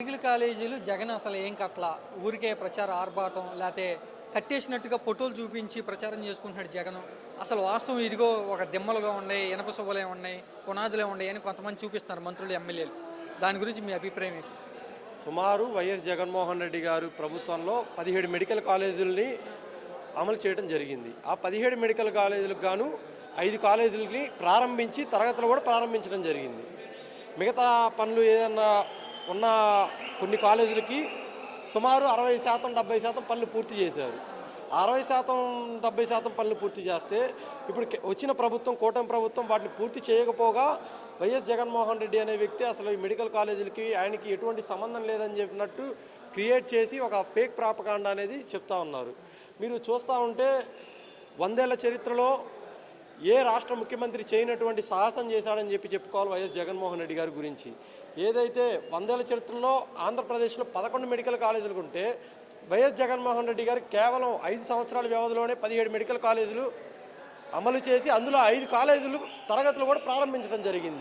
Medical కాలేజీలు జగన్ అసలు ఏం కట్ల ఊరికే ప్రచార ఆర్భాటం లేకపోతే కట్టేసినట్టుగా ఫోటోలు చూపించి ప్రచారం చేసుకుంటున్నాడు జగన్. అసలు వాస్తవం ఇదిగో ఒక దిమ్మలుగా ఉన్నాయి ఇనప శుభలే ఉన్నాయి పునాదులే ఉన్నాయి అని కొంతమంది చూపిస్తున్నారు మంత్రులు ఎమ్మెల్యేలు. దాని గురించి మీ అభిప్రాయం ఏంటి? సుమారు వైఎస్ జగన్మోహన్ రెడ్డి గారు ప్రభుత్వంలో పదిహేడు మెడికల్ కాలేజీలని అమలు చేయడం జరిగింది. ఆ పదిహేడు మెడికల్ కాలేజీలకు గాను ఐదు కాలేజీలని ప్రారంభించి తరగతులు కూడా ప్రారంభించడం జరిగింది. మిగతా పనులు ఏదన్నా ఉన్న కొన్ని కాలేజీలకి సుమారు అరవై శాతం డెబ్బై శాతం పనులు పూర్తి చేశారు. అరవై శాతం డెబ్బై శాతం పనులు పూర్తి చేస్తే ఇప్పుడు వచ్చిన ప్రభుత్వం కూటమి ప్రభుత్వం వాటిని పూర్తి చేయకపోగా వైఎస్ జగన్మోహన్ రెడ్డి అనే వ్యక్తి అసలు ఈ మెడికల్ కాలేజీలకి ఆయనకి ఎటువంటి సంబంధం లేదని చెప్పినట్టు క్రియేట్ చేసి ఒక ఫేక్ ప్రాపకాండ అనేది చెప్తా ఉన్నారు. మీరు చూస్తూ ఉంటే వందేళ్ళ చరిత్రలో ఏ రాష్ట్ర ముఖ్యమంత్రి చేయనటువంటి సాహసం చేశాడని చెప్పి చెప్పుకోవాలి వైఎస్ జగన్మోహన్ రెడ్డి గారి గురించి. ఏదైతే వందేళ్ళ చరిత్రలో ఆంధ్రప్రదేశ్లో పదకొండు మెడికల్ కాలేజీలు ఉంటే వైఎస్ జగన్మోహన్ రెడ్డి గారు కేవలం ఐదు సంవత్సరాల వ్యవధిలోనే పదిహేడు మెడికల్ కాలేజీలు అమలు చేసి అందులో ఐదు కాలేజీలు తరగతులు కూడా ప్రారంభించడం జరిగింది.